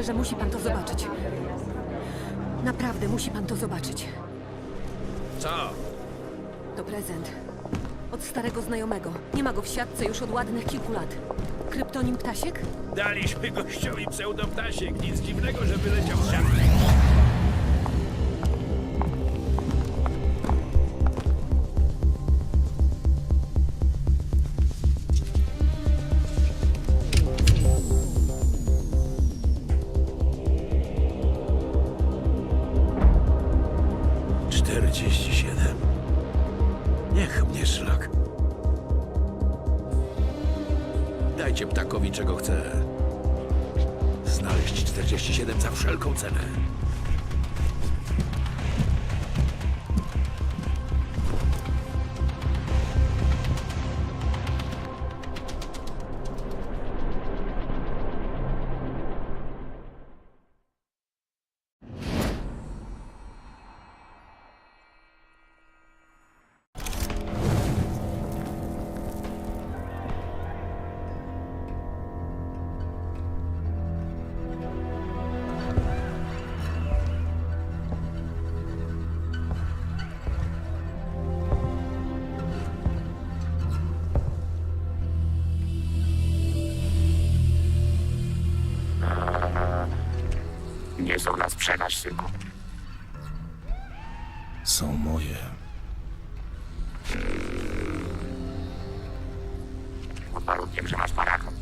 Myślę, że musi pan to zobaczyć. Naprawdę musi pan to zobaczyć. Co? To prezent. Od starego znajomego. Nie ma go w siatce już od ładnych kilku lat. Kryptonim Ptasiek? Daliśmy gościowi pseudoptasiek. Nic dziwnego, że wyleciał z siatki. Mnie szlak. Dajcie ptakowi czego chce. Znaleźć 47 za wszelką cenę. Sprzedaż, synku. Są moje. Pod warunkiem, że masz paragon.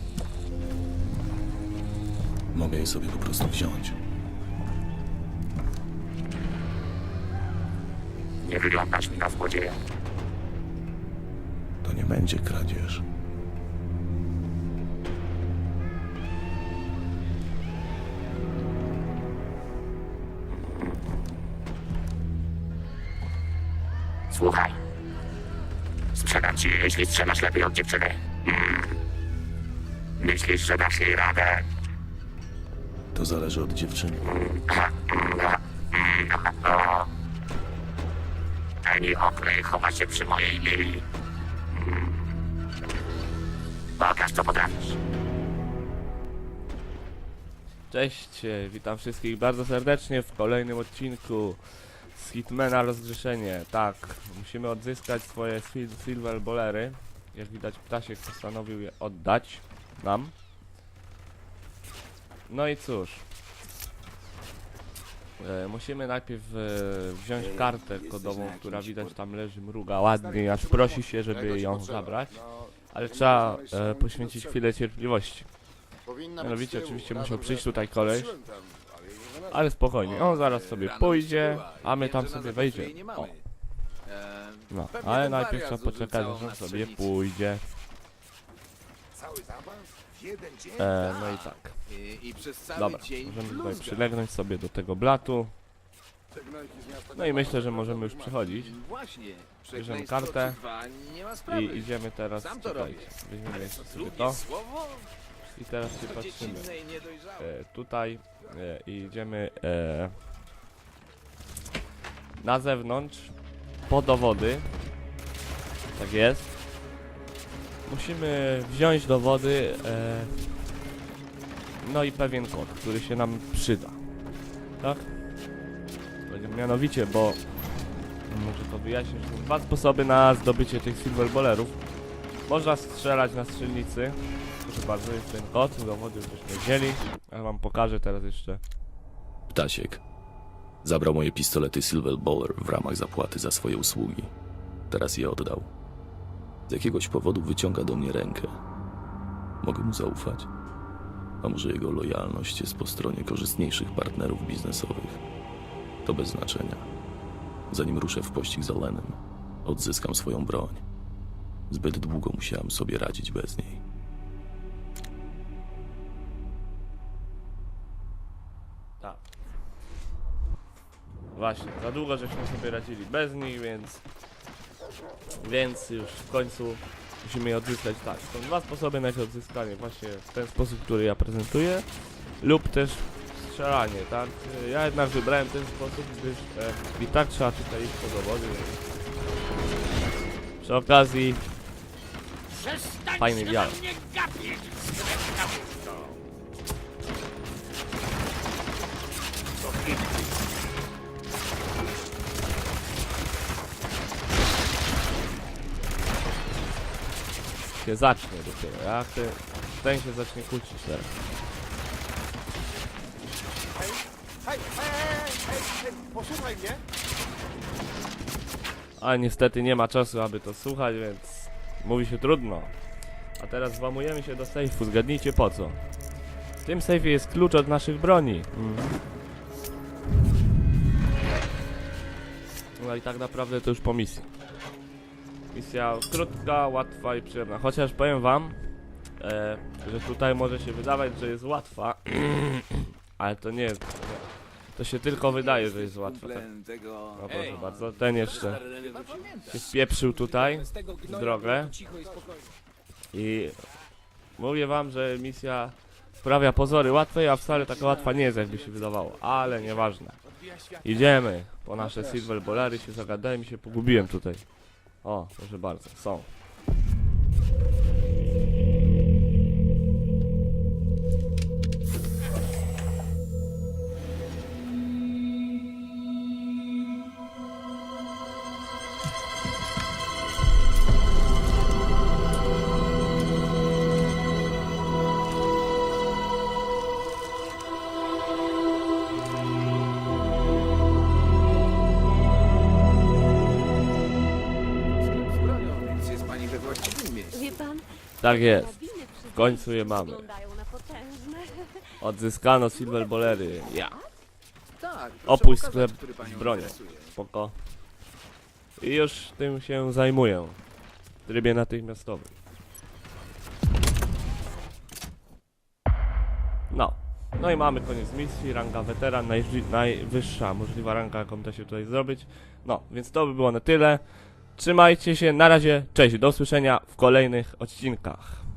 Mogę je sobie po prostu wziąć. Nie wyglądasz mi na złodzieja. To nie będzie kradzież. Słuchaj. Sprzedam ci, je, jeśli strzelasz lepiej od dziewczyny. Mm. Myślisz, że dasz jej radę? To zależy od dziewczyny. Ani Oakley chowa się przy mojej lili. Mm. Pokaż, co potrafisz. Cześć, witam wszystkich bardzo serdecznie w kolejnym odcinku z Hitmana Rozgrzeszenie. Tak, musimy odzyskać swoje sil Silver Bolery. Jak widać Ptasiek postanowił je oddać nam. No i cóż. E, musimy najpierw e, wziąć kartę kodową, która widać tam leży, mruga ładnie, aż prosi się, żeby ją zabrać. Ale trzeba e, poświęcić chwilę cierpliwości. Mianowicie oczywiście musiał przyjść tutaj koleś, ale spokojnie, on zaraz sobie pójdzie, a my tam sobie wejdziemy. O, no, ale najpierw trzeba poczekać, aż on sobie pójdzie. E, no i tak, I, i cały dobra, możemy tutaj przylegnąć sobie do tego blatu. No i myślę, że możemy już przechodzić. Bierzemy kartę. I idziemy teraz, czekajcie, weźmiemy jeszcze sobie to? I teraz się patrzymy. e, tutaj e, idziemy e, na zewnątrz po dowody. Tak jest. Musimy wziąć dowody. E, no i pewien kod, który się nam przyda. Tak? Mianowicie, bo może to wyjaśnić. Są dwa sposoby na zdobycie tych silver bollerów. Można strzelać na strzelnicy. Proszę bardzo, jest ten kod, dowody już żeśmy wzięli. Ja wam pokażę teraz jeszcze. Ptasiek. Zabrał moje pistolety Silver Bowler w ramach zapłaty za swoje usługi. Teraz je oddał. Z jakiegoś powodu wyciąga do mnie rękę. Mogę mu zaufać? A może jego lojalność jest po stronie korzystniejszych partnerów biznesowych? To bez znaczenia. Zanim ruszę w pościg za Lenem, odzyskam swoją broń. Zbyt długo musiałem sobie radzić bez niej. Tak. Właśnie, za długo żeśmy sobie radzili bez nich, więc... Więc już w końcu musimy je odzyskać. Tak, są dwa sposoby na ich odzyskanie. Właśnie w ten sposób, który ja prezentuję. Lub też strzelanie, tak? Ja jednak wybrałem ten sposób, gdyż e, i tak trzeba tutaj iść po dowody. więc- Przy okazji fajny dialog. Się zacznie dopiero, jak ten, ten się zacznie kłócić teraz. Hej, hej, hej, hej, hej, posłuchaj mnie. A niestety nie ma czasu, aby to słuchać, więc mówi się trudno. A teraz włamujemy się do sejfu, zgadnijcie po co. W tym sejfie jest klucz od naszych broni. Mhm. No i tak naprawdę to już po misji. Misja krótka, łatwa i przyjemna. Chociaż powiem wam, e, że tutaj może się wydawać, że jest łatwa, ale to nie jest. To się tylko wydaje, że jest łatwa. Tak. No proszę bardzo, ten jeszcze się wpieprzył tutaj w drogę i mówię wam, że misja sprawia pozory łatwej, a wcale taka łatwa nie jest, jakby się wydawało, ale nieważne. Idziemy po nasze silver bolary, się zagadałem i się pogubiłem tutaj. O, proszę bardzo, są. Tak jest, w końcu je mamy. Odzyskano silver bolery, ja. Tak, proszę Opuść pokazać, sklep który panią z bronią. interesuje. Spoko. I już tym się zajmuję. W trybie natychmiastowym. No. No i mamy koniec misji, ranga weteran, najwyższa możliwa ranga, jaką da się tutaj zrobić. No, więc to by było na tyle. Trzymajcie się, na razie, cześć, do usłyszenia w kolejnych odcinkach.